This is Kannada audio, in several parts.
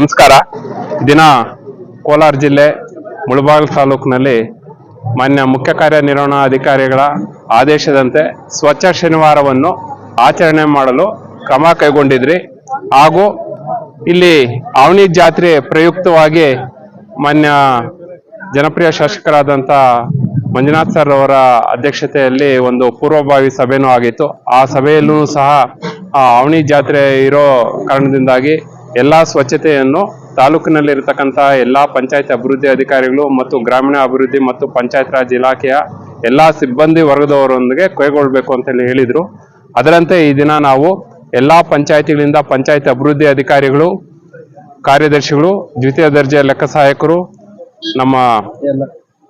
ನಮಸ್ಕಾರ. ದಿನ ಕೋಲಾರ ಜಿಲ್ಲೆ ಮುಳಬಾಗಿಲು ತಾಲೂಕಿನಲ್ಲಿ ಮಾನ್ಯ ಮುಖ್ಯ ಕಾರ್ಯನಿರ್ವಹಣಾಧಿಕಾರಿಗಳ ಆದೇಶದಂತೆ ಸ್ವಚ್ಛ ಶನಿವಾರವನ್ನು ಆಚರಣೆ ಮಾಡಲು ಕ್ರಮ ಕೈಗೊಂಡಿದ್ರಿ. ಹಾಗೂ ಇಲ್ಲಿ ಅವನಿ ಜಾತ್ರೆ ಪ್ರಯುಕ್ತವಾಗಿ ಮಾನ್ಯ ಜನಪ್ರಿಯ ಶಾಸಕರಾದಂಥ ಮಂಜುನಾಥ್ ಸರ್ ಅವರ ಅಧ್ಯಕ್ಷತೆಯಲ್ಲಿ ಒಂದು ಪೂರ್ವಭಾವಿ ಸಭೆನೂ ಆಗಿತ್ತು. ಆ ಸಭೆಯಲ್ಲೂ ಸಹ ಆ ಅವನಿ ಜಾತ್ರೆ ಇರೋ ಕಾರಣದಿಂದಾಗಿ ಎಲ್ಲಾ ಸ್ವಚ್ಛತೆಯನ್ನು ತಾಲೂಕಿನಲ್ಲಿರತಕ್ಕಂತಹ ಎಲ್ಲ ಪಂಚಾಯತ್ ಅಭಿವೃದ್ಧಿ ಅಧಿಕಾರಿಗಳು ಮತ್ತು ಗ್ರಾಮೀಣ ಅಭಿವೃದ್ಧಿ ಮತ್ತು ಪಂಚಾಯತ್ ರಾಜ್ ಇಲಾಖೆಯ ಎಲ್ಲ ಸಿಬ್ಬಂದಿ ವರ್ಗದವರೊಂದಿಗೆ ಕೈಗೊಳ್ಳಬೇಕು ಅಂತೇಳಿ ಹೇಳಿದರು ಹೇಳಿದ್ರು. ಅದರಂತೆ ಈ ದಿನ ನಾವು ಎಲ್ಲ ಪಂಚಾಯತಿಗಳಿಂದ ಪಂಚಾಯತ್ ಅಭಿವೃದ್ಧಿ ಅಧಿಕಾರಿಗಳು, ಕಾರ್ಯದರ್ಶಿಗಳು, ದ್ವಿತೀಯ ದರ್ಜೆ ಲೆಕ್ಕ ಸಹಾಯಕರು, ನಮ್ಮ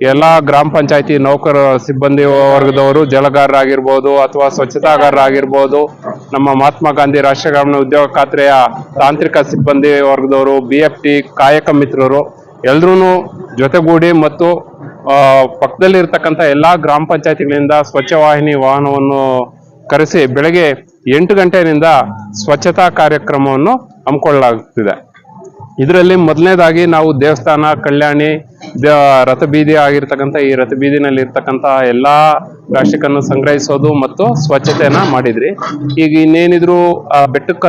ಎಲ್ಲ ಗ್ರಾಮ ಪಂಚಾಯತಿ ನೌಕರ ಸಿಬ್ಬಂದಿ ವರ್ಗದವರು, ಜಲಗಾರರಾಗಿರ್ಬೋದು ಅಥವಾ ಸ್ವಚ್ಛತಾಗಾರರಾಗಿರ್ಬೋದು ನಮ್ಮ ಮಹಾತ್ಮ ಗಾಂಧಿ ರಾಷ್ಟ್ರೀಯ ಗ್ರಾಮೀಣ ಉದ್ಯೋಗ ಖಾತ್ರಿಯ ತಾಂತ್ರಿಕ ಸಿಬ್ಬಂದಿ ವರ್ಗದವರು ಬಿ ಎಫ್ ಟಿ ಕಾಯಕ ಮಿತ್ರರು ಎಲ್ಲರೂ ಜೊತೆಗೂಡಿ ಮತ್ತು ಪಕ್ಕದಲ್ಲಿರ್ತಕ್ಕಂಥ ಎಲ್ಲ ಗ್ರಾಮ ಪಂಚಾಯತಿಗಳಿಂದ ಸ್ವಚ್ಛ ವಾಹಿನಿ ವಾಹನವನ್ನು ಕರೆಸಿ ಬೆಳಗ್ಗೆ ಎಂಟು ಗಂಟೆಯಿಂದ ಸ್ವಚ್ಛತಾ ಕಾರ್ಯಕ್ರಮವನ್ನು ಹಮ್ಮಿಕೊಳ್ಳಲಾಗುತ್ತಿದೆ ಇದರಲ್ಲಿ ಮೊದಲನೇದಾಗಿ ನಾವು ದೇವಸ್ಥಾನ, ಕಲ್ಯಾಣಿ ರಥಬೀದಿ ಆಗಿರ್ತಕ್ಕಂಥ ಈ ರಥಬೀದಿನಲ್ಲಿ ಇರ್ತಕ್ಕಂಥ ಎಲ್ಲ ಪ್ಲಾಸ್ಟಿಕ್ ಅನ್ನು ಸಂಗ್ರಹಿಸೋದು ಮತ್ತು ಸ್ವಚ್ಛತೆಯನ್ನ ಮಾಡಿದ್ರಿ. ಈಗ ಇನ್ನೇನಿದ್ರು, ಆ, ಬೆಟ್ಟಕ್ಕೆ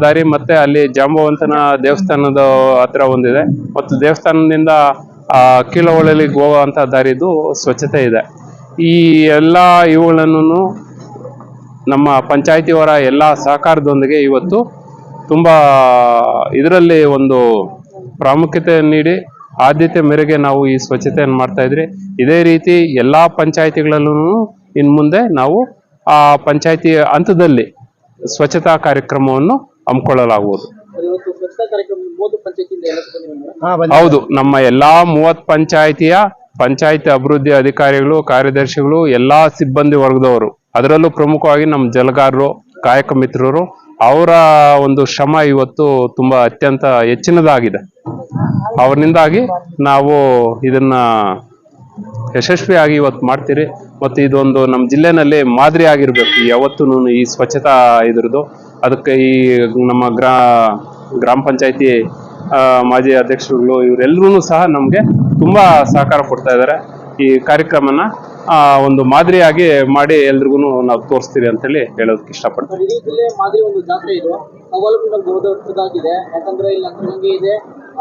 ದಾರಿ ಮತ್ತೆ ಅಲ್ಲಿ ಜಾಂಬವಂತನ ದೇವಸ್ಥಾನದ ಹತ್ರ ಒಂದಿದೆ. ಮತ್ತು ದೇವಸ್ಥಾನದಿಂದ, ಆ ಹೋಗುವಂಥ ದಾರಿದು ಸ್ವಚ್ಛತೆ ಇದೆ. ಈ ಎಲ್ಲ ಇವುಗಳನ್ನು ನಮ್ಮ ಪಂಚಾಯತಿಯವರ ಎಲ್ಲ ಸಹಕಾರದೊಂದಿಗೆ ಇವತ್ತು ತುಂಬಾ ಇದರಲ್ಲಿ ಒಂದು ಪ್ರಾಮುಖ್ಯತೆ ನೀಡಿ ಆದ್ಯತೆ ಮೇರೆಗೆ ನಾವು ಈ ಸ್ವಚ್ಛತೆಯನ್ನು ಮಾಡ್ತಾ ಇದ್ರಿ ಇದೇ ರೀತಿ ಎಲ್ಲಾ ಪಂಚಾಯತಿಗಳಲ್ಲೂ ಇನ್ನು ಮುಂದೆ ನಾವು ಆ ಪಂಚಾಯತಿ ಹಂತದಲ್ಲಿ ಸ್ವಚ್ಛತಾ ಕಾರ್ಯಕ್ರಮವನ್ನು ಹಮ್ಮಿಕೊಳ್ಳಲಾಗುವುದು? ಹೌದು ನಮ್ಮ ಎಲ್ಲಾ ಮೂವತ್ ಪಂಚಾಯತಿಯ ಪಂಚಾಯತ್ ಅಭಿವೃದ್ಧಿ ಅಧಿಕಾರಿಗಳು ಕಾರ್ಯದರ್ಶಿಗಳು ಎಲ್ಲಾ ಸಿಬ್ಬಂದಿ ವರ್ಗದವರು ಅದರಲ್ಲೂ ಪ್ರಮುಖವಾಗಿ ನಮ್ಮ ಜಲಗಾರರು ಕಾಯಕ ಮಿತ್ರರು, ಅವರ ಒಂದು ಶ್ರಮ ಇವತ್ತು ತುಂಬ ಅತ್ಯಂತ ಹೆಚ್ಚಿನದಾಗಿದೆ. ಅವರಿಂದಾಗಿ ನಾವು ಇದನ್ನ ಯಶಸ್ವಿಯಾಗಿ ಇವತ್ತು ಮಾಡ್ತೀರಿ. ಮತ್ತು ಇದೊಂದು ನಮ್ಮ ಜಿಲ್ಲೆನಲ್ಲಿ ಮಾದರಿ ಆಗಿರಬೇಕು ಯಾವತ್ತೂ ಈ ಸ್ವಚ್ಛತಾ ಇದ್ರದ್ದು. ಅದಕ್ಕೆ ಈ ನಮ್ಮ ಗ್ರಾ, ಗ್ರಾಮ ಪಂಚಾಯತಿ ಮಾಜಿ ಅಧ್ಯಕ್ಷರುಗಳು ಇವರೆಲ್ಲರೂ ಸಹ ನಮಗೆ ತುಂಬ ಸಹಕಾರ ಕೊಡ್ತಾ ಇದ್ದಾರೆ. ಈ ಕಾರ್ಯಕ್ರಮನ ಒಂದು ಮಾದರಿಯಾಗಿ ಮಾಡಿ ಎಲ್ರಿಗೂ ನಾವು ತೋರಿಸ್ತೀವಿ ಅಂತೇಳಿ ಹೇಳೋದಕ್ಕೆ ಇಷ್ಟಪಡ್ತೀವಿ ಇಡೀ ಜಿಲ್ಲೆ ಮಾದರಿ ಒಂದು ಜಾತ್ರೆ ಇದು. ಅವಲಂಬನೆ ಬಹುದೊಡ್ಡದಾಗಿದೆ ಯಾಕಂದ್ರೆ ಇಲ್ಲಿ ಅಂತರಂಗಿ ಇದೆ.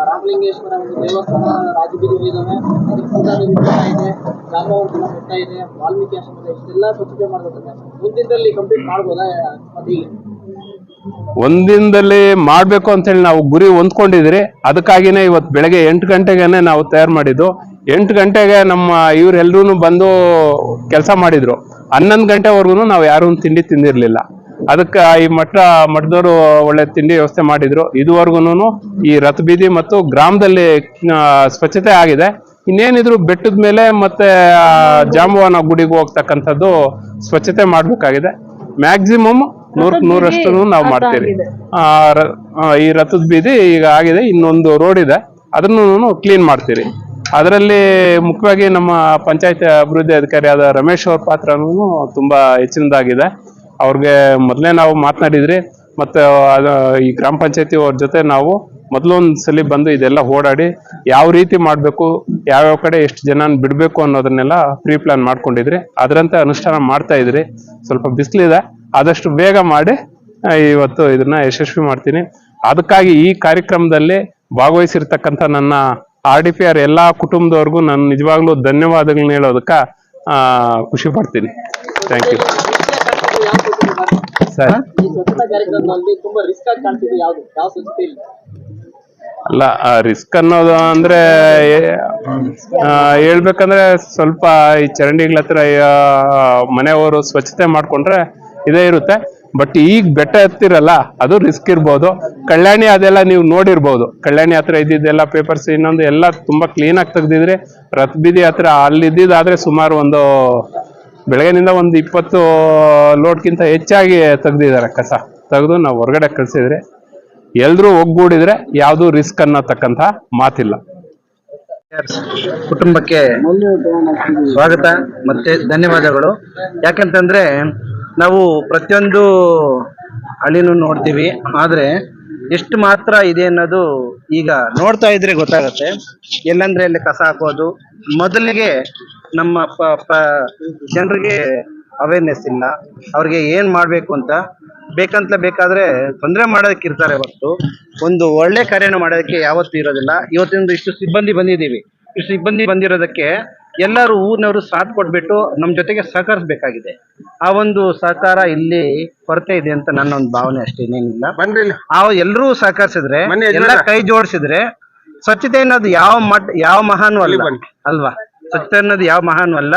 ರಾಮಲಿಂಗೇಶ್ವರ ಒಂದು ದೇವಸ್ಥಾನ ರಾಜಬೀದಿಗಳು ಇದಾವೆ ಅದಕ್ಕೆ ಪೂಜಾರಿ ಬೆಟ್ಟ ಇದೆ. ಜಾಂಬವಂತನ ಬೆಟ್ಟ ಇದೆ. ವಾಲ್ಮೀಕಿ ಆಶ್ರಮ ಇಷ್ಟೆಲ್ಲ ಸ್ವಚ್ಛತೆ ಮಾಡಬೇಕಂದ್ರೆ ಮುಂದಿನದಲ್ಲಿ ಕಂಪ್ಲೀಟ್ ಮಾಡ್ಬೋದಾ ಅದು ಹೀಗೆ? ಒಂದಿನದಲ್ಲಿ ಮಾಡಬೇಕು ಅಂತ ಹೇಳಿ ನಾವು ಗುರಿ ಹೊಂದ್ಕೊಂಡಿದ್ರಿ ಅದಕ್ಕಾಗಿನೇ ಇವತ್ತು ಬೆಳಗ್ಗೆ ಎಂಟು ಗಂಟೆಗೆನೆ ನಾವು ತಯಾರು ಮಾಡಿದ್ದು. ಎಂಟು ಗಂಟೆಗೆ ನಮ್ಮ ಇವರೆಲ್ಲರೂ ಬಂದು ಕೆಲಸ ಮಾಡಿದ್ರು. ಹನ್ನೊಂದು ಗಂಟೆವರೆಗೂ ನಾವು ಯಾರೂ ತಿಂಡಿ ತಿಂದಿರ್ಲಿಲ್ಲ. ಅದಕ್ಕೆ ಈ ಮಠ ಮಠದವರು ಒಳ್ಳೆ ತಿಂಡಿ ವ್ಯವಸ್ಥೆ ಮಾಡಿದ್ರು. ಇದುವರೆಗೂ ಈ ರಥ ಬೀದಿ ಮತ್ತು ಗ್ರಾಮದಲ್ಲಿ ಸ್ವಚ್ಛತೆ ಆಗಿದೆ. ಇನ್ನೇನಿದ್ರು ಬೆಟ್ಟದ ಮೇಲೆ ಮತ್ತೆ ಜಾಂಬುವನ ಗುಡಿಗೆ ಹೋಗ್ತಕ್ಕಂಥದ್ದು ಸ್ವಚ್ಛತೆ ಮಾಡಬೇಕಾಗಿದೆ. ಮ್ಯಾಕ್ಸಿಮಮ್ ನೂರ ನೂರಷ್ಟು ನಾವು ಮಾಡ್ತೀವಿ ಈ ರಥದ ಬೀದಿ ಈಗ ಆಗಿದೆ. ಇನ್ನೊಂದು ರೋಡ್ ಇದೆ. ಅದನ್ನು ಕ್ಲೀನ್ ಮಾಡ್ತೀರಿ. ಅದರಲ್ಲಿ ಮುಖ್ಯವಾಗಿ ನಮ್ಮ ಪಂಚಾಯತ್ ಅಭಿವೃದ್ಧಿ ಅಧಿಕಾರಿಯಾದ ರಮೇಶ್ ಅವ್ರ ಪಾತ್ರನೂ ತುಂಬಾ ಹೆಚ್ಚಿನದಾಗಿದೆ. ಅವ್ರಿಗೆ ಮೊದಲೇ ನಾವು ಮಾತನಾಡಿದ್ರಿ, ಮತ್ತು ಈ ಗ್ರಾಮ ಪಂಚಾಯತಿ ಅವ್ರ ಜೊತೆ ನಾವು ಮೊದಲೊಂದು ಸಲ ಬಂದು ಇದೆಲ್ಲ ಓಡಾಡಿ ಯಾವ ರೀತಿ ಮಾಡಬೇಕು, ಯಾವ್ಯಾವ ಕಡೆ ಎಷ್ಟು ಜನನ ಬಿಡಬೇಕು ಅನ್ನೋದನ್ನೆಲ್ಲ ಪ್ರೀ ಪ್ಲಾನ್ ಮಾಡ್ಕೊಂಡಿದ್ರಿ. ಅದರಂತೆ ಅನುಷ್ಠಾನ ಮಾಡ್ತಾ ಇದ್ರಿ. ಸ್ವಲ್ಪ ಬಿಸಿಲಿದೆ, ಆದಷ್ಟು ಬೇಗ ಮಾಡಿ ಇವತ್ತು ಇದನ್ನ ಯಶಸ್ವಿ ಮಾಡ್ತೀನಿ. ಅದಕ್ಕಾಗಿ ಈ ಕಾರ್ಯಕ್ರಮದಲ್ಲಿ ಭಾಗವಹಿಸಿರ್ತಕ್ಕಂಥ ನನ್ನ ಆರ್ ಡಿ ಪಿ ಆರ್ ಎಲ್ಲಾ ಕುಟುಂಬದವ್ರಿಗೂ ನಾನು ನಿಜವಾಗ್ಲೂ ಧನ್ಯವಾದಗಳನ್ನ ಹೇಳೋದಕ್ಕ ಖುಷಿ ಪಡ್ತೀನಿ. Thank you sir. ಅಲ್ಲ ರಿಸ್ಕ್ ಅನ್ನೋದು ಅಂದ್ರೆ ಹೇಳ್ಬೇಕಂದ್ರೆ ಸ್ವಲ್ಪ ಈ ಚರಂಡಿಗಳ ಹತ್ರ ಮನೆಯವರು ಸ್ವಚ್ಛತೆ ಮಾಡ್ಕೊಂಡ್ರೆ ಇದೇ ಇರುತ್ತೆ. ಬಟ್ ಈಗ ಬೆಟ್ಟ ಹತ್ತಿರಲ್ಲ, ಅದು ರಿಸ್ಕ್ ಇರ್ಬೋದು. ಕಲ್ಯಾಣಿ ಅದೆಲ್ಲ ನೀವು ನೋಡಿರ್ಬೋದು. ಕಲ್ಯಾಣಿ ಹತ್ರ ಇದ್ದಿದ್ದೆಲ್ಲ ಪೇಪರ್ಸ್ ಇನ್ನೊಂದು ಎಲ್ಲ ತುಂಬಾ ಕ್ಲೀನ್ ಆಗಿ ತೆಗ್ದಿದ್ರೆ ರಥ ಬೀದಿ ಹತ್ರ ಅಲ್ಲಿ ಇದ್ದಿದ್ದಾದ್ರೆ ಸುಮಾರು ಒಂದು ಬೆಳಗಿನಿಂದ ಒಂದು ಇಪ್ಪತ್ತು ಲೋಡ್ಗಿಂತ ಹೆಚ್ಚಾಗಿ ತೆಗ್ದಿದ್ದಾರೆ ಕಸ. ತೆಗೆದು ನಾವು ಹೊರಗಡೆ ಕಳ್ಸಿದ್ರೆ ಎಲ್ಲರೂ ಒಗ್ಗೂಡಿದ್ರೆ ಯಾವುದು ರಿಸ್ಕ್ ಅನ್ನತಕ್ಕಂತ ಮಾತಿಲ್ಲ. ಕುಟುಂಬಕ್ಕೆ ಸ್ವಾಗತ, ಮತ್ತೆ ಧನ್ಯವಾದಗಳು. ಯಾಕಂತಂದ್ರೆ ನಾವು ಪ್ರತಿಯೊಂದು ಹಳ್ಳಿನೂ ನೋಡ್ತೀವಿ, ಆದರೆ ಎಷ್ಟು ಮಾತ್ರ ಇದೆ ಅನ್ನೋದು ಈಗ ನೋಡ್ತಾ ಇದ್ರೆ ಗೊತ್ತಾಗುತ್ತೆ. ಎಲ್ಲಂದ್ರೆ ಅಲ್ಲಿ ಕಸ ಹಾಕೋದು, ಮೊದಲಿಗೆ ನಮ್ಮ ಜನರಿಗೆ ಅವೇರ್ನೆಸ್ ಇಲ್ಲ. ಅವ್ರಿಗೆ ಏನ್ ಮಾಡ್ಬೇಕು ಅಂತ ಬೇಕಂತಲೇ ಬೇಕಾದ್ರೆ ತೊಂದರೆ ಮಾಡೋದಕ್ಕೆ ಇರ್ತಾರೆ ಹೊರತು. ಒಂದು ಒಳ್ಳೆ ಕಾರ್ಯನ ಮಾಡೋದಕ್ಕೆ ಯಾವತ್ತೂ ಇರೋದಿಲ್ಲ. ಇವತ್ತಿಂದ ಇಷ್ಟು ಸಿಬ್ಬಂದಿ ಬಂದಿದ್ದೀವಿ. ಇಷ್ಟು ಸಿಬ್ಬಂದಿ ಬಂದಿರೋದಕ್ಕೆ ಎಲ್ಲರೂ ಊರಿನವರು ಸಾಥ್ ಕೊಟ್ಬಿಟ್ಟು ನಮ್ಮ ಜೊತೆಗೆ ಸಹಕರಿಸಬೇಕಾಗಿದೆ. ಆ ಒಂದು ಸಹಕಾರ ಇಲ್ಲಿ ಕೊರತೆ ಇದೆ ಅಂತ ನನ್ನ ಒಂದು ಭಾವನೆ ಅಷ್ಟೇ ಇನ್ನೇನಿಲ್ಲ. ಬನ್ರಿ ಆ ಎಲ್ಲರೂ ಸಹಕರಿಸಿದ್ರೆ ಯಜಮಾನ. ಎಲ್ಲ ಕೈ ಜೋಡಿಸಿದ್ರೆ ಸ್ವಚ್ಛತೆ ಅನ್ನೋದು ಯಾವ ಮಟ್ಟ ಯಾವ ಮಹಾನು ಅಲ್ಲ. ಬನ್ನಿ. ಅಲ್ವಾ? ಸ್ವಚ್ಛತೆ ಅನ್ನೋದು ಯಾವ ಮಹಾನು ಅಲ್ಲ.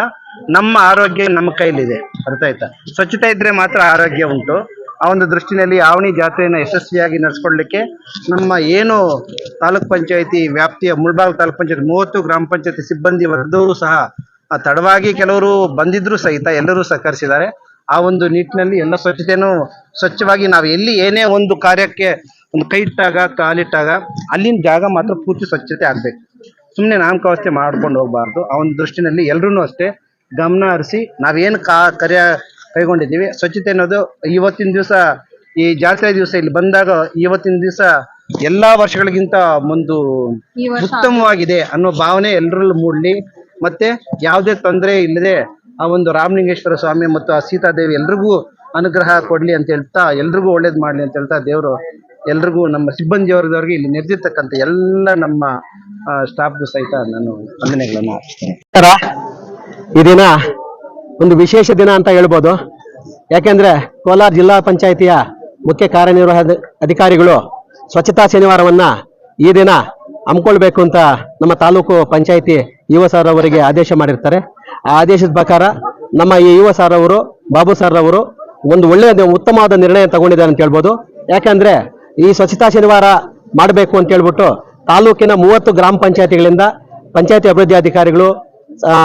ನಮ್ಮ ಆರೋಗ್ಯ ನಮ್ಮ ಕೈಲಿದೆ. ಅರ್ಥ ಆಯ್ತಾ? ಸ್ವಚ್ಛತೆ ಇದ್ರೆ ಮಾತ್ರ ಆರೋಗ್ಯ ಉಂಟು. ಆ ಒಂದು ದೃಷ್ಟಿನಲ್ಲಿ ಆವಣಿ ಜಾತ್ರೆಯನ್ನು ಯಶಸ್ವಿಯಾಗಿ ನಡೆಸ್ಕೊಡ್ಲಿಕ್ಕೆ ನಮ್ಮ ಏನು ತಾಲೂಕ್ ಪಂಚಾಯಿತಿ ವ್ಯಾಪ್ತಿಯ ಮುಳ್ಬಾಗ್ ತಾಲೂಕ್ ಪಂಚಾಯತ್ ಮೂವತ್ತು ಗ್ರಾಮ ಪಂಚಾಯತಿ ಸಿಬ್ಬಂದಿ ವರ್ಗದವರು ಸಹ ತಡವಾಗಿ ಕೆಲವರು ಬಂದಿದ್ರು ಸಹಿತ ಎಲ್ಲರೂ ಸಹಕರಿಸಿದ್ದಾರೆ. ಆ ಒಂದು ನಿಟ್ಟಿನಲ್ಲಿ ಎಲ್ಲ ಸ್ವಚ್ಛತೆಯನ್ನು ಸ್ವಚ್ಛವಾಗಿ ನಾವು ಎಲ್ಲಿ ಏನೇ ಒಂದು ಕಾರ್ಯಕ್ಕೆ ಒಂದು ಕೈ ಇಟ್ಟಾಗ, ಕಾಲಿಟ್ಟಾಗ ಅಲ್ಲಿನ ಜಾಗ ಮಾತ್ರ ಪೂರ್ತಿ ಸ್ವಚ್ಛತೆ ಆಗಬೇಕು. ಸುಮ್ಮನೆ ನಾಮಕಾವಸ್ಥೆ ಮಾಡ್ಕೊಂಡು ಹೋಗ್ಬಾರ್ದು. ಆ ಒಂದು ದೃಷ್ಟಿನಲ್ಲಿ ಎಲ್ಲರೂ ಅಷ್ಟೇ ಗಮನ ಹರಿಸಿ ನಾವೇನು ಕಾ ಕಾರ್ಯ ಕೈಗೊಂಡಿದ್ದೀವಿ. ಸ್ವಚ್ಛತೆ ಅನ್ನೋದು ಇವತ್ತಿನ ದಿವಸ ಈ ಜಾತ್ರೆ ದಿವಸ ಇಲ್ಲಿ ಬಂದಾಗ ಇವತ್ತಿನ ದಿವಸ ಎಲ್ಲಾ ವರ್ಷಗಳಿಗಿಂತ ಒಂದು ಉತ್ತಮವಾಗಿದೆ ಅನ್ನೋ ಭಾವನೆ ಎಲ್ಲರಲ್ಲೂ ಮೂಡಲಿ. ಮತ್ತೆ ಯಾವುದೇ ತೊಂದರೆ ಇಲ್ಲದೆ ಆ ಒಂದು ರಾಮಲಿಂಗೇಶ್ವರ ಸ್ವಾಮಿ ಮತ್ತು ಆ ಸೀತಾದೇವಿ ಎಲ್ರಿಗೂ ಅನುಗ್ರಹ ಕೊಡ್ಲಿ ಅಂತ ಹೇಳ್ತಾ ಎಲ್ರಿಗೂ ಒಳ್ಳೇದ್ ಮಾಡ್ಲಿ ಅಂತ ಹೇಳ್ತಾ ದೇವರು ಎಲ್ರಿಗೂ ನಮ್ಮ ಸಿಬ್ಬಂದಿ ವರ್ಗದವ್ರಿಗೆ ಇಲ್ಲಿ ನೆರೆದಿರ್ತಕ್ಕಂಥ ಎಲ್ಲ ನಮ್ಮ ಸ್ಟಾಫ್ಗೂ ಸಹಿತ ನಾನು ವಂದನೆಗಳನ್ನು ಅರ್ಪಿಸ್ತೇನೆ ಈ ದಿನ ಒಂದು ವಿಶೇಷ ದಿನ ಅಂತ ಹೇಳ್ಬೋದು. ಯಾಕೆಂದ್ರೆ ಕೋಲಾರ ಜಿಲ್ಲಾ ಪಂಚಾಯಿತಿಯ ಮುಖ್ಯ ಕಾರ್ಯನಿರ್ವಾಹ ಅಧಿಕಾರಿಗಳು ಸ್ವಚ್ಛತಾ ಶನಿವಾರವನ್ನ ಈ ದಿನ ಹಮ್ಮಿಕೊಳ್ಬೇಕು ಅಂತ ನಮ್ಮ ತಾಲೂಕು ಪಂಚಾಯಿತಿ ಯುವ ಸರ್ ಅವರಿಗೆ ಆದೇಶ ಮಾಡಿರ್ತಾರೆ. ಆ ಆದೇಶದ ಪ್ರಕಾರ ನಮ್ಮ ಈ ಯುವ ಸರ್ ಅವರು, ಬಾಬು ಸರ್ ಅವರು ಒಂದು ಒಳ್ಳೆಯ ಉತ್ತಮವಾದ ನಿರ್ಣಯ ತಗೊಂಡಿದ್ದಾರೆ ಅಂತ ಹೇಳ್ಬೋದು. ಯಾಕಂದ್ರೆ ಈ ಸ್ವಚ್ಛತಾ ಶನಿವಾರ ಮಾಡಬೇಕು ಅಂತ ಹೇಳ್ಬಿಟ್ಟು ತಾಲೂಕಿನ ಮೂವತ್ತು ಗ್ರಾಮ ಪಂಚಾಯತಿಗಳಿಂದ ಪಂಚಾಯತಿ ಅಭಿವೃದ್ಧಿ ಅಧಿಕಾರಿಗಳು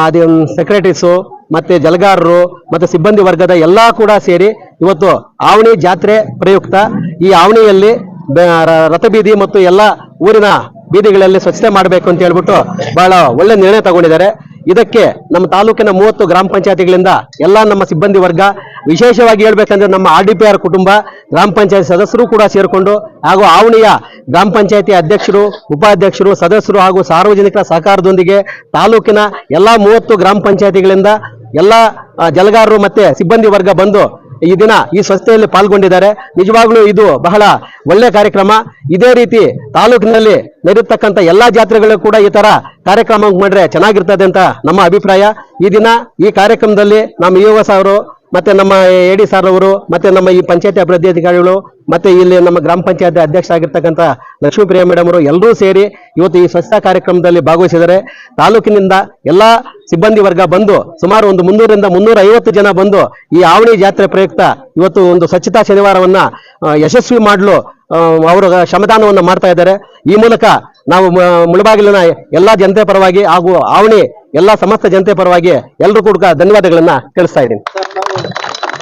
ಅದೇ ಸೆಕ್ರೆಟರೀಸು ಮತ್ತೆ ಜಲಗಾರರು, ಮತ್ತೆ ಸಿಬ್ಬಂದಿ ವರ್ಗದ ಎಲ್ಲಾ ಕೂಡ ಸೇರಿ ಇವತ್ತು ಆವಣಿ ಜಾತ್ರೆ ಪ್ರಯುಕ್ತ. ಈ ಆವಣಿಯಲ್ಲಿ ರಥಬೀದಿ ಮತ್ತು ಎಲ್ಲ ಊರಿನ ಬೀದಿಗಳಲ್ಲಿ ಸ್ವಚ್ಛತೆ ಮಾಡಬೇಕು ಅಂತ ಹೇಳ್ಬಿಟ್ಟು ಬಹಳ ಒಳ್ಳೆ ನಿರ್ಣಯ ತಗೊಂಡಿದ್ದಾರೆ. ಇದಕ್ಕೆ ನಮ್ಮ ತಾಲೂಕಿನ ಮೂವತ್ತು ಗ್ರಾಮ ಪಂಚಾಯತಿಗಳಿಂದ ಎಲ್ಲ ನಮ್ಮ ಸಿಬ್ಬಂದಿ ವರ್ಗ, ವಿಶೇಷವಾಗಿ ಹೇಳ್ಬೇಕಂದ್ರೆ ನಮ್ಮ ಆರ್ ಡಿ ಪಿ ಆರ್ ಕುಟುಂಬ, ಗ್ರಾಮ ಪಂಚಾಯತ್ ಸದಸ್ಯರು ಕೂಡ ಸೇರಿಕೊಂಡು ಹಾಗೂ ಆವಣಿಯ ಗ್ರಾಮ ಪಂಚಾಯತಿ ಅಧ್ಯಕ್ಷರು, ಉಪಾಧ್ಯಕ್ಷರು, ಸದಸ್ಯರು ಹಾಗೂ ಸಾರ್ವಜನಿಕರ ಸಹಕಾರದೊಂದಿಗೆ ತಾಲೂಕಿನ ಎಲ್ಲಾ ಮೂವತ್ತು ಗ್ರಾಮ ಪಂಚಾಯತಿಗಳಿಂದ ಎಲ್ಲ ಜಲಗಾರರು ಮತ್ತೆ ಸಿಬ್ಬಂದಿ ವರ್ಗ ಬಂದು ಈ ದಿನ ಈ ಸಂಸ್ಥೆಯಲ್ಲಿ ಪಾಲ್ಗೊಂಡಿದ್ದಾರೆ. ನಿಜವಾಗ್ಲೂ ಇದು ಬಹಳ ಒಳ್ಳೆ ಕಾರ್ಯಕ್ರಮ. ಇದೇ ರೀತಿ ತಾಲೂಕಿನಲ್ಲಿ ನಡೆಯತಕ್ಕಂಥ ಎಲ್ಲಾ ಜಾತ್ರೆಗಳು ಕೂಡ ಈ ತರ ಕಾರ್ಯಕ್ರಮ ಮಾಡಿದ್ರೆ ಚೆನ್ನಾಗಿರ್ತದೆ ಅಂತ ನಮ್ಮ ಅಭಿಪ್ರಾಯ. ಈ ದಿನ ಈ ಕಾರ್ಯಕ್ರಮದಲ್ಲಿ ನಮ್ಮ ಯುವ ಅವರು ಮತ್ತೆ ನಮ್ಮ ಎಡಿ ಸರ್ ಅವರು ಮತ್ತೆ ನಮ್ಮ ಈ ಪಂಚಾಯತಿ ಅಭಿವೃದ್ಧಿ ಅಧಿಕಾರಿಗಳು, ಮತ್ತೆ ಇಲ್ಲಿ ನಮ್ಮ ಗ್ರಾಮ ಪಂಚಾಯತ್ ಅಧ್ಯಕ್ಷ ಆಗಿರ್ತಕ್ಕಂಥ ಲಕ್ಷ್ಮೀಪ್ರಿಯ ಮೇಡಮ್ ಅವರು ಎಲ್ಲರೂ ಸೇರಿ ಇವತ್ತು ಈ ಸ್ವಚ್ಛತಾ ಕಾರ್ಯಕ್ರಮದಲ್ಲಿ ಭಾಗವಹಿಸಿದರೆ ತಾಲೂಕಿನಿಂದ ಎಲ್ಲ ಸಿಬ್ಬಂದಿ ವರ್ಗ ಬಂದು ಸುಮಾರು ಒಂದು ಮುನ್ನೂರಿಂದ ಮುನ್ನೂರ ಐವತ್ತು ಜನ ಬಂದು ಈ ಆವಣಿ ಜಾತ್ರೆ ಪ್ರಯುಕ್ತ ಇವತ್ತು ಒಂದು ಸ್ವಚ್ಛತಾ ಶನಿವಾರವನ್ನ ಯಶಸ್ವಿ ಮಾಡಲು ಅವರು ಶ್ರಮದಾನವನ್ನು ಮಾಡ್ತಾ ಇದ್ದಾರೆ. ಈ ಮೂಲಕ ನಾವು ಮುಳಬಾಗಿಲಿನ ಎಲ್ಲಾ ಜನತೆ ಪರವಾಗಿ ಹಾಗೂ ಆವಣಿ ಎಲ್ಲಾ ಸಮಸ್ತ ಜನತೆ ಪರವಾಗಿ ಎಲ್ಲರೂ ಕೂಡ ಧನ್ಯವಾದಗಳನ್ನ ತಿಳಿಸ್ತಾ ಇದ್ದೀನಿ. ಸರ್ ನಾವು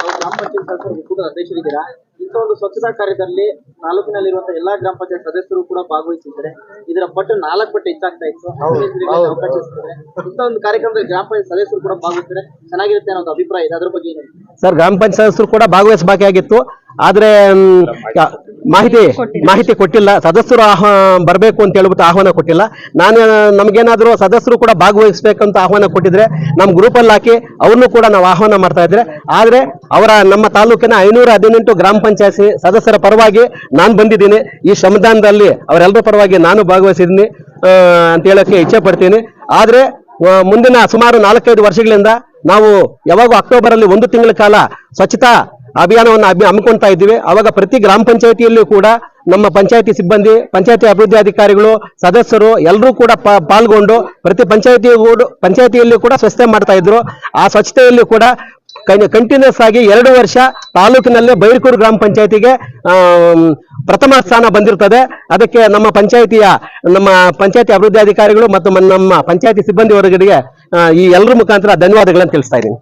ನಾವು ಗ್ರಾಮ ಪಂಚಾಯತ್ ಸದಸ್ಯರು ಒಕ್ಕೂಟದ ಅಧ್ಯಕ್ಷರಿದ್ದೀರಾ ಇಂಥ ಒಂದು ಸ್ವಚ್ಛತಾ ಕಾರ್ಯದಲ್ಲಿ ತಾಲೂಕಿನಲ್ಲಿರುವಂತಹ ಎಲ್ಲಾ ಗ್ರಾಮ ಪಂಚಾಯತ್ ಸದಸ್ಯರು ಕೂಡ ಭಾಗವಹಿಸಿದ್ದಾರೆ. ಇದರ ಪಟ್ಟು ನಾಲ್ಕು ಪಟ್ಟು ಹೆಚ್ಚಾಗ್ತಾ ಇತ್ತು. ರೈತರಿಗೆ ಅವಕಾಶ ಇಂಥ ಒಂದು ಕಾರ್ಯಕ್ರಮದಲ್ಲಿ ಗ್ರಾಮ ಪಂಚಾಯತ್ ಸದಸ್ಯರು ಕೂಡ ಭಾಗವಹಿಸಿದ್ರೆ ಚೆನ್ನಾಗಿರುತ್ತೆ ಅನ್ನೋ ಒಂದು ಅಭಿಪ್ರಾಯ ಇದೆ. ಅದ್ರ ಬಗ್ಗೆ ಏನು? ಸರ್ ಗ್ರಾಮ ಪಂಚಾಯತ್ ಸದಸ್ಯರು ಕೂಡ ಭಾಗವಹಿಸಬೇಕಾಗಿತ್ತು. ಆದ್ರೆ ಮಾಹಿತಿ ಮಾಹಿತಿ ಕೊಟ್ಟಿಲ್ಲ. ಸದಸ್ಯರು ಆಹ್ವಾ ಬರಬೇಕು ಅಂತ ಹೇಳ್ಬಿಟ್ಟು ಆಹ್ವಾನ ಕೊಟ್ಟಿಲ್ಲ. ನಾನು ನಮಗೇನಾದರೂ ಸದಸ್ಯರು ಕೂಡ ಭಾಗವಹಿಸ್ಬೇಕಂತ ಆಹ್ವಾನ ಕೊಟ್ಟಿದ್ರೆ ನಮ್ಮ ಗ್ರೂಪ್ ಅಲ್ಲಿ ಹಾಕಿ ಅವ್ರನ್ನೂ ಕೂಡ ನಾವು ಆಹ್ವಾನ ಮಾಡ್ತಾ ಇದ್ರೆ. ಆದ್ರೆ ಅವರ ನಮ್ಮ ತಾಲೂಕಿನ ಐನೂರ ಹದಿನೆಂಟು ಗ್ರಾಮ ಪಂಚಾಯತಿ ಸದಸ್ಯರ ಪರವಾಗಿ ನಾನು ಬಂದಿದ್ದೀನಿ. ಈ ಶ್ರಮದಾನದಲ್ಲಿ ಅವರೆಲ್ಲರ ಪರವಾಗಿ ನಾನು ಭಾಗವಹಿಸಿದ್ದೀನಿ. ಅಂತ ಹೇಳಕ್ಕೆ ಇಚ್ಛೆ ಪಡ್ತೀನಿ. ಆದ್ರೆ ಮುಂದಿನ ಸುಮಾರು ನಾಲ್ಕೈದು ವರ್ಷಗಳಿಂದ ನಾವು ಯಾವಾಗ ಅಕ್ಟೋಬರ್ ಅಲ್ಲಿ ಒಂದು ತಿಂಗಳ ಕಾಲ ಸ್ವಚ್ಛತಾ ಅಭಿಯಾನವನ್ನು ಅಭಿ ಹಮ್ಮಿಕೊಳ್ತಾ ಇದ್ದೀವಿ. ಅವಾಗ ಪ್ರತಿ ಗ್ರಾಮ ಪಂಚಾಯತಿಯಲ್ಲೂ ಕೂಡ ನಮ್ಮ ಪಂಚಾಯತಿ ಸಿಬ್ಬಂದಿ, ಪಂಚಾಯತಿ ಅಭಿವೃದ್ಧಿ ಅಧಿಕಾರಿಗಳು, ಸದಸ್ಯರು ಎಲ್ಲರೂ ಕೂಡ ಪಾಲ್ಗೊಂಡು ಪ್ರತಿ ಪಂಚಾಯತಿ ಪಂಚಾಯತಿಯಲ್ಲಿ ಕೂಡ ಸ್ವಚ್ಛತೆ ಮಾಡ್ತಾ ಇದ್ರು. ಆ ಸ್ವಚ್ಛತೆಯಲ್ಲಿ ಕೂಡ ಕಂಟಿನ್ಯೂಸ್ ಆಗಿ ಎರಡು ವರ್ಷ ತಾಲೂಕಿನಲ್ಲೇ ಬೈರ್ಕೂರು ಗ್ರಾಮ ಪಂಚಾಯತಿಗೆ ಪ್ರಥಮ ಸ್ಥಾನ ಬಂದಿರ್ತದೆ. ಅದಕ್ಕೆ ನಮ್ಮ ಪಂಚಾಯತಿಯ, ನಮ್ಮ ಪಂಚಾಯತಿ ಅಭಿವೃದ್ಧಿ ಅಧಿಕಾರಿಗಳು ಮತ್ತು ನಮ್ಮ ಪಂಚಾಯತಿ ಸಿಬ್ಬಂದಿ ವರ್ಗರಿಗೆ ಈ ಎಲ್ಲರ ಮುಖಾಂತರ ಧನ್ಯವಾದಗಳನ್ನು ತಿಳಿಸ್ತಾ ಇದ್ದೀನಿ.